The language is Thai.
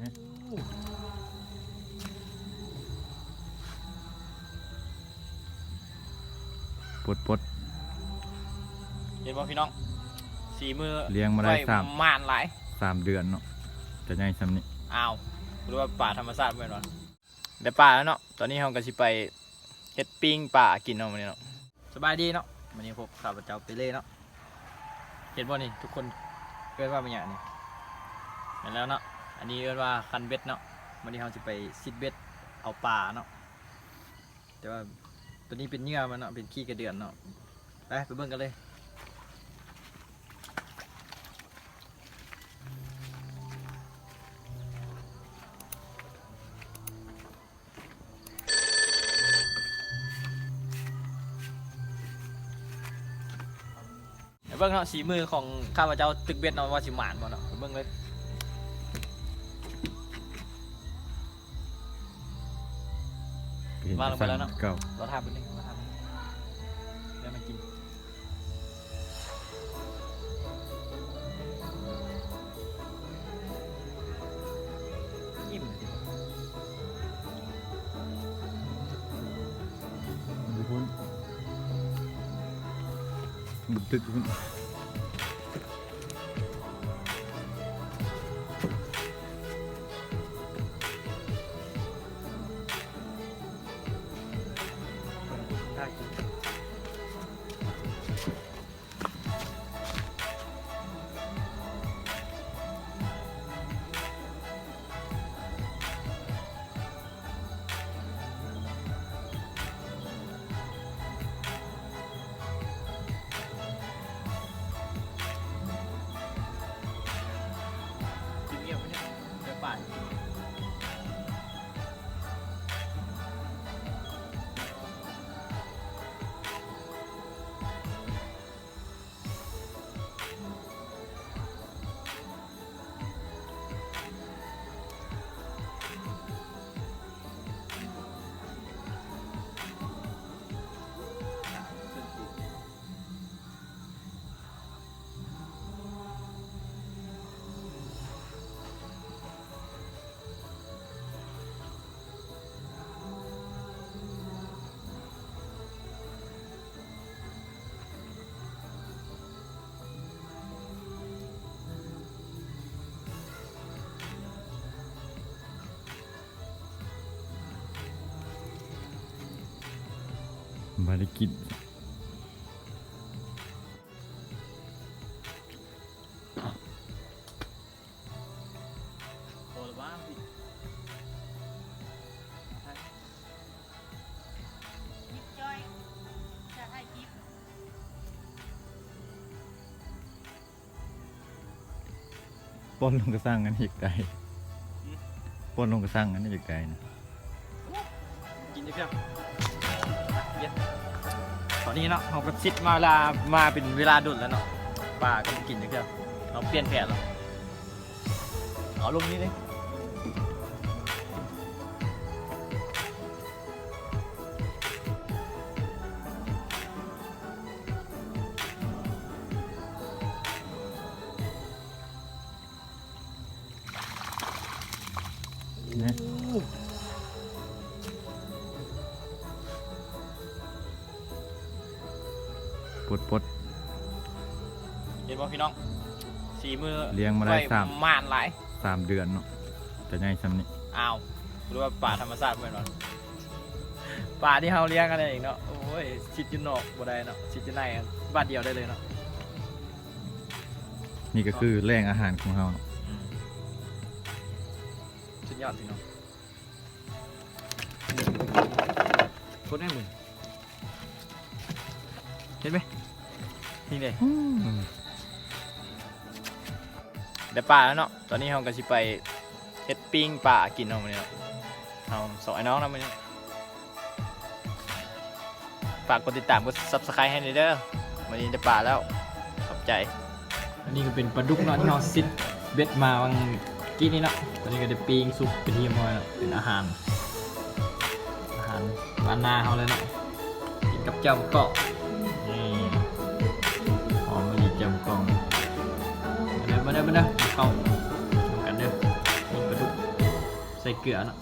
นะปลดปลดเห็นบ่พี่น้องสีมือเลี้ยงมาได้ว้สามม่านหลายสามเดือนเนาะจะยังซ้ำนี้อ้าวหรือว่าป่าธรรมชาติเพื่อนวะได้ป่าแล้วเนาะตอนนี้เราก็สิไปเฮ็ดปิ้งป่ากินเนาะมื้อนี้เนาะสบายดีเนาะวันนี้พบข้าพเจ้าเปเล่เนาะเห็นบ่นี่ทุกคนเอิ้นว่าเป็นหยังนี่เห็นแล้วเนาะ อันนี้เอิ้นว่าคันเบ็ดเนาะวันนี้เราสิไปซิดเบ็ดเอาป่าเนาะแต่ว่าตัวนี้เป็นเหยื่อมันเนาะเป็นขี้กระเดือนเนาะไปไปเบิ่งกันเลยเบิ่งเนาะสีมือของข้าพเจ้าตึกเบ็ดเนาะว่าสิหมานบ่เนาะไปเบิ่งเลย เห็นวางลงไปแล้วเนาะเก่าเราทำเป็นหนึ่งเราทำเดี๋ยวมันกินยิ้มเลยดิดูพุ่นตึกพุ่น น่ มาได้กินโตแล้วบ้างพี่ยิบจอย จะให้ยิบป้นลงกระสร้างกันอีกไกลป้นลงกระสร้างกันอีกไกลนะ กินได้เพียง เยตอนนี้เนาะเราก็ซิดมาเวลามาเป็นเวลาดุดแล้วเนาะป่าก็ไม่กินได้เพียงเราเปลี่ยนแผนแล้วเอาลงนี้เลย ดปลดเห็นบ่พี่น้องสีมือเลี้ยงมาได้ว้สามม่านหลายสามเดือนเนาะจะยังซ้ำนี้อ้าวหรือว่าป่าธรรมชาติเพื่อนวะป่าที่เฮาเลี้ยงกันเองเนาะโอ้ยชิดอยูนอกบ่ได้เนาะชิดอยูในอะบ้านเดียวได้เลยเนาะนี่ก็คือแหล่งอาหารของเราเนาะสุดยอดพี่น้องคนได้มึงเห็นไหม นี่เลยเดี๋ยวป่าแล้วเนาะ ตอนนี้เราก็สิไปเฮ็ดปิ้งป่ากินเนาะมื้อนี้เนาะเอาสองไอ้น้องนะมื้อนี้ฝากกดติดตามกด Subscribe ให้หน่อยเด้อวันนี้ได้ป่าแล้ว ขอบใจ อันนี้ก็เป็นปลาดุกเนาะที่เราซิดเบ็ดมาวันกี้นี้เนาะตอนนี้ก็ได้ปิ้งซุปเป็นที่เรียบร้อยแล้วเป็นอาหาร อาหารบ้านนาเขาเลยเนาะกินกับแจ่วเกาะ ไปาเด้อเข้ากันเด้อหมดไปทุกใส่เกลือนะ